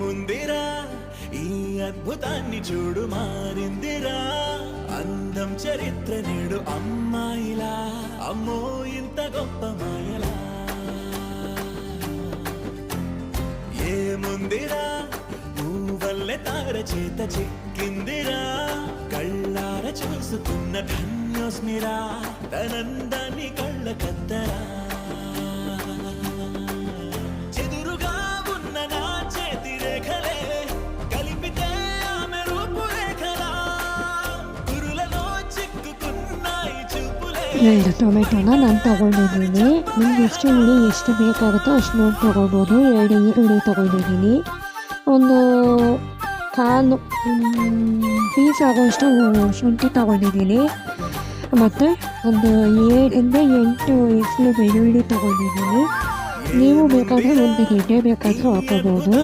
ఏముందిరా ఈ అద్భుతాన్ని చూడు మారిందిరా. అందం చరిత్ర నేడు అమ్మాయిలా అమ్మో ఇంత గొప్ప మాయలా. ఏముందిరా పువ్వల్లె తార చేత చిక్కిందిరా. కళ్ళార చూసుకున్న ధన్యోస్మిరా తనందాన్ని కళ్ళ ಎರಡು ಟೊಮೆಟೊನ ನಾನು ತಗೊಂಡಿದ್ದೀನಿ ನಿಮ್ಗೆ ಎಷ್ಟು ಹುಳಿ ಎಷ್ಟು ಬೇಕಾಗುತ್ತೋ ಅಷ್ಟು ನೋಡಿ ತೊಗೊಬೋದು ಎರಡು ಈರುಳ್ಳಿ ತೊಗೊಂಡಿದ್ದೀನಿ ಒಂದು ಕಾಲು ಪೀಸ್ ಆಗೋಷ್ಟು ಶುಂಠಿ ತೊಗೊಂಡಿದ್ದೀನಿ ಮತ್ತು ಒಂದು ಏಳರಿಂದ ಎಂಟು ಇಸ್ಲು ಬೆಳ್ಳುಳ್ಳಿ ತೊಗೊಂಡಿದ್ದೀನಿ ನೀವು ಬೇಕಾದರೆ ಒಂದು ಗೆಡ್ಡೆ ಬೇಕಾದರೂ ಹಾಕೋಬೋದು